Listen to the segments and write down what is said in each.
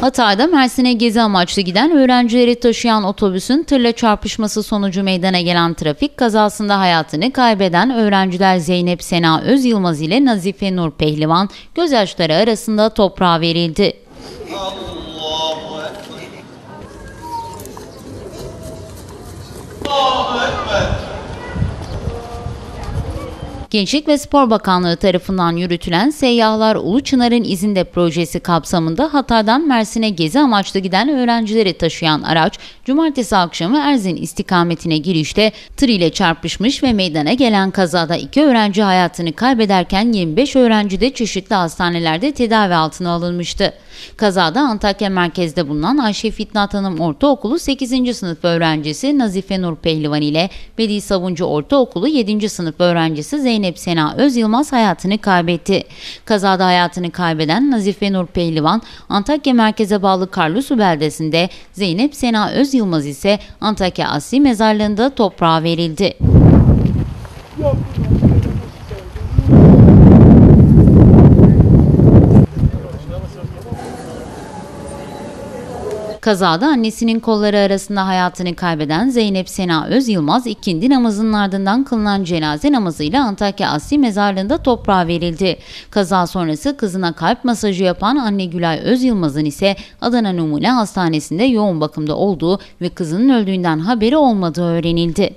Hatay'da Mersin'e gezi amaçlı giden öğrencileri taşıyan otobüsün tırla çarpışması sonucu meydana gelen trafik kazasında hayatını kaybeden öğrenciler Zeynep Sena Öz Yılmaz ile Nazife Nur Pehlivan gözyaşları arasında toprağa verildi. Allahu Gençlik ve Spor Bakanlığı tarafından yürütülen Seyyahlar Ulu Çınar'ın izinde projesi kapsamında Hatay'dan Mersin'e gezi amaçlı giden öğrencileri taşıyan araç, cumartesi akşamı Erzin istikametine girişte tır ile çarpışmış ve meydana gelen kazada iki öğrenci hayatını kaybederken 25 öğrenci de çeşitli hastanelerde tedavi altına alınmıştı. Kazada Antakya merkezde bulunan Ayşe Fitnat Hanım Ortaokulu 8. sınıf öğrencisi Nazife Nur Pehlivan ile Veli Savuncu Ortaokulu 7. sınıf öğrencisi Zeynep Sena Öz Yılmaz hayatını kaybetti. Kazada hayatını kaybeden Nazife Nur Pehlivan Antakya merkeze bağlı Karlusu beldesinde, Zeynep Sena Öz Yılmaz ise Antakya Asli Mezarlığı'nda toprağa verildi. Kazada annesinin kolları arasında hayatını kaybeden Zeynep Sena Öz Yılmaz ikindi namazının ardından kılınan cenaze namazıyla Antakya Asli Mezarlığı'nda toprağa verildi. Kaza sonrası kızına kalp masajı yapan anne Gülay Öz Yılmaz'ın ise Adana Numune Hastanesi'nde yoğun bakımda olduğu ve kızının öldüğünden haberi olmadığı öğrenildi.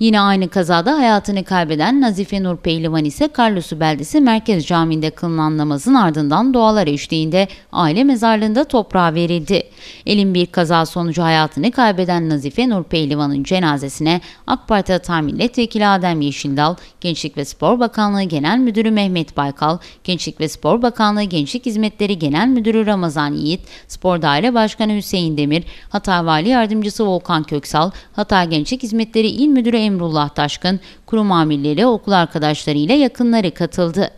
Yine aynı kazada hayatını kaybeden Nazife Nur Pehlivan ise Karlosu beldesi Merkez Camii'nde kılınan namazın ardından dualar eşliğinde aile mezarlığında toprağa verildi. Elin bir kaza sonucu hayatını kaybeden Nazife Nur Pehlivan'ın cenazesine AK Parti Hatay Milletvekili Adem Yeşildal, Gençlik ve Spor Bakanlığı Genel Müdürü Mehmet Baykal, Gençlik ve Spor Bakanlığı Gençlik Hizmetleri Genel Müdürü Ramazan Yiğit, Spor Daire Başkanı Hüseyin Demir, Hatay Vali Yardımcısı Volkan Köksal, Hatay Gençlik Hizmetleri İl Müdürü Emrullah Taşkın, kurum amirleri, okul arkadaşları ile yakınları katıldı.